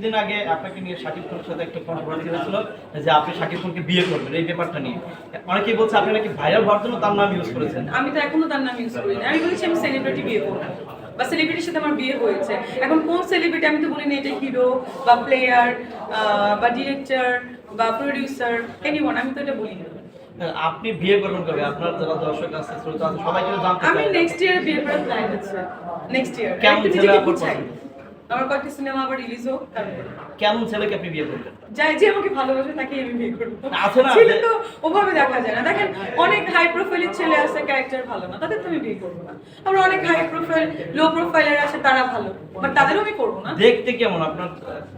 কিছুদিন আগে আপনাকে নিয়ে শাকিব খানের সাথে একটা কন্ট্রোভার্সি হয়েছিল যে আপনি শাকিব খানকে বিয়ে করবেন এই ব্যাপারটা নিয়ে। অনেকেই বলছে আপনি নাকি ভাইরাল হওয়ার জন্য তার নাম ইউজ করেছেন। আমি তো এখনও তার নাম ইউজ করি না আমি বলেছি আমি সেলিব্রিটি বিয়ে করব। বা সেলিব্রিটির সাথে আমার বিয়ে হয়েছে। এখন কোন সেলিব্রিটি আমি তো বলিনি এটা হিরো বা প্লেয়ার বা ডিরেক্টর বা প্রডিউসার এনিওয়ান আমি তো এটা বলি না আপনি বিয়ে করবেন কবে? আপনার যারা দর্শক আছে শ্রোতা আছে সবাই কিন্তু জানতে আমি নেক্সট ইয়ার বিয়ে করার প্ল্যান আছে। নেক্সট ইয়ার কেমন ছেলে আপনার? আমার কয়েকটা সিনেমা আবার রিলিজ হোক কেমন ছেলেকে আপনি বিয়ে করবেন যাই যে আমাকে ভালোবাসে তাকে আমি বিয়ে করব। আছে না, ছেলে তো ওভাবে দেখা যায় না। দেখেন অনেক হাই প্রোফাইলের ছেলে আছে ক্যারেক্টার ভালো না তাদের তো আমি বিয়ে করব না। আবার অনেক হাই প্রোফাইল লো প্রোফাইলের আছে তারা ভালো। বাট তাদেরও আমি করব না। দেখতে কেমন আপনার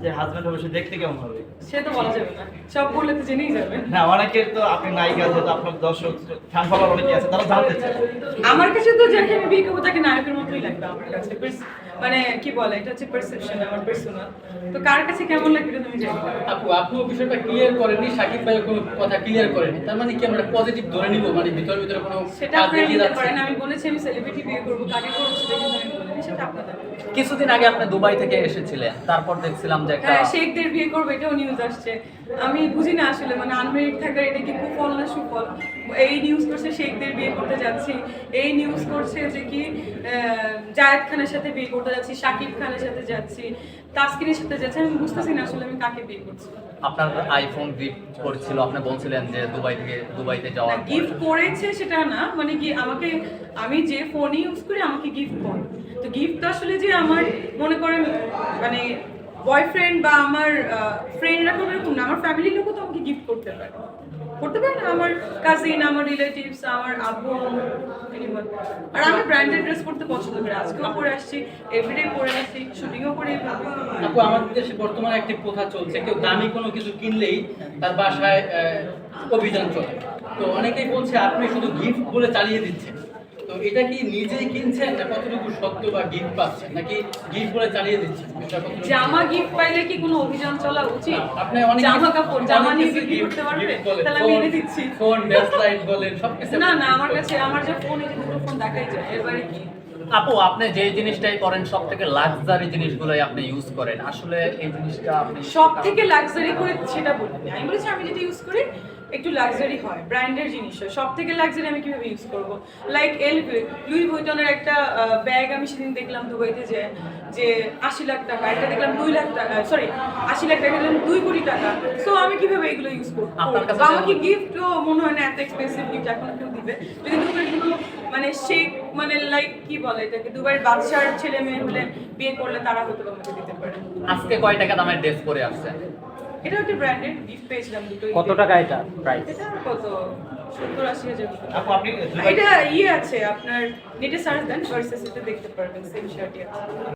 যে হাজবেন্ড হবে সে দেখতে কেমন হবে? সে তো বলা যাবে না। সব বললে তো জেনেই যাবেন না অনেকে তো আপনি নায়িকা যেহেতু আপনার দর্শক ফ্যান ফলোয়ার অনেকে আছে তারা জানতে চায়। আমার কাছে তো যাকে আমি বিয়ে করব তাকে নায়কের মতোই লাগবে আমার কাছে। মানে কি বলে এটা হচ্ছে পারসেপশন আমার পার্সোনাল তো কার কাছে কেমন লাগবে তুমি জানি আপু আপু বিষয়টা ক্লিয়ার করেনি সাকিব ভাই কোনো কথা ক্লিয়ার করেনি। তার মানে কি আমরা পজিটিভ ধরে নিব? মানে ভিতর ভিতরে কোনো সেটা কাজ নিতে পারেন আমি বলেছি আমি সেলিব্রিটি বিয়ে করব কাকে করব সেটা কিন্তু আমি বলিনি সেটা আপনাদের কিছুদিন আগে আপনি দুবাই থেকে এসেছিলেন তারপর দেখছিলাম যে একটা হ্যাঁ শেখদের বিয়ে করব এটাও নিউজ আসছে। আমি বুঝি না আসলে মানে আনমেরিড থাকার এটা কি কুফল না সুফল? এই নিউজ করছে শেখদের বিয়ে করতে যাচ্ছি। এই নিউজ করছে যে কি জায়েদ খানের সাথে বিয়ে করতে যাচ্ছি শাকিব খানের সাথে যাচ্ছি তাসকিনের সাথে যাচ্ছি। আমি বুঝতেছি না আসলে আমি কাকে বিয়ে করছি। আপনার আইফোন গিফট করেছিল আপনি বলছিলেন যে দুবাই থেকে দুবাইতে যাওয়ার গিফট করেছে সেটা না মানে কি আমাকে আমি যে ফোন ইউজ করি আমাকে গিফট করে। তো গিফট তো আসলে যে আমার মনে করেন মানে বয়ফ্রেন্ড বা আমার ফ্রেন্ডরা করবে এরকম না আমার ফ্যামিলির লোকও তো আমাকে গিফট করতে পারে। করতে পারে না, আমার কাজিন আমার রিলেটিভস আমার আব্বু আর আমি ব্র্যান্ডেড ড্রেস পরতে পছন্দ করি। আজকেও পরে আসছি এভরিডে পরে আসছি শুটিংও করে। আপু, আমাদের দেশে বর্তমানে একটি প্রথা চলছে, কেউ দামি কোনো কিছু কিনলেই তার বাসায় অভিযান চলে। তো অনেকেই বলছে, আপনি শুধু গিফট বলে চালিয়ে দিচ্ছেন। তো এটা কি নিজেই কিনছেন না কতটুকু সত্য বা গিফট পাচ্ছেন? নাকি গিফট বলে চালিয়ে দিচ্ছেন? জামা গিফট পাইলে কি কোনো অভিযান চলা উচিত? আপনি অনেক জামা কাপড় জামা নিয়ে কিছু বিক্রি করতে পারবে? তাহলে আমি এনে দিচ্ছি। ফোন ব্যাসলাইট বলেন সবকিছু না না আমার কাছে আমার যে ফোন এই যে দুটো ফোন দেখাই যায় এবারে কি? আপু আপনি যে জিনিসটাই করেন সব থেকে লাক্সারি জিনিসগুলোই আপনি ইউজ করেন। আসলে এই জিনিসটা আপনি সব থেকে লাক্সারি করে সেটা বলিনি আমি বলেছি আমি যেটা ইউজ করি একটু লাক্সারি হয় ব্র্যান্ডের জিনিস হয়। সব থেকে লাক্সারি আমি কীভাবে ইউজ করব? লাইক এল লুই ভুইটনের একটা ব্যাগ আমি সেদিন দেখলাম দুবাইতে যে যে আশি লাখ টাকা একটা দেখলাম দুই লাখ টাকা সরি আশি লাখ টাকা দেখলাম দুই কোটি টাকা। সো আমি কীভাবে এগুলো ইউজ করব? আমাকে গিফটও মনে হয় না এত এক্সপেন্সিভ গিফট এখন কেউ দিবে। যদি কোনো মানে শেখ মানে লাইক কি বলে এটাকে দুবার বাদশার ছেলে মেয়ে হলে বিয়ে করলে তারা হয়তো আমাকে দিতে পারে। আজকে কয় টাকা দামের ড্রেস পরে আসছে? এটা একটা ব্র্যান্ডেড গিফট পেয়েছিলাম দুটো কত টাকা এটা? প্রাইস এটা কত? সত্তর আশি হাজার আপু আপনি এটা ইয়ে আছে আপনার নেটে সার্চ দেন ভার্সেস দেখতে পারবেন সেম শার্টই আছে।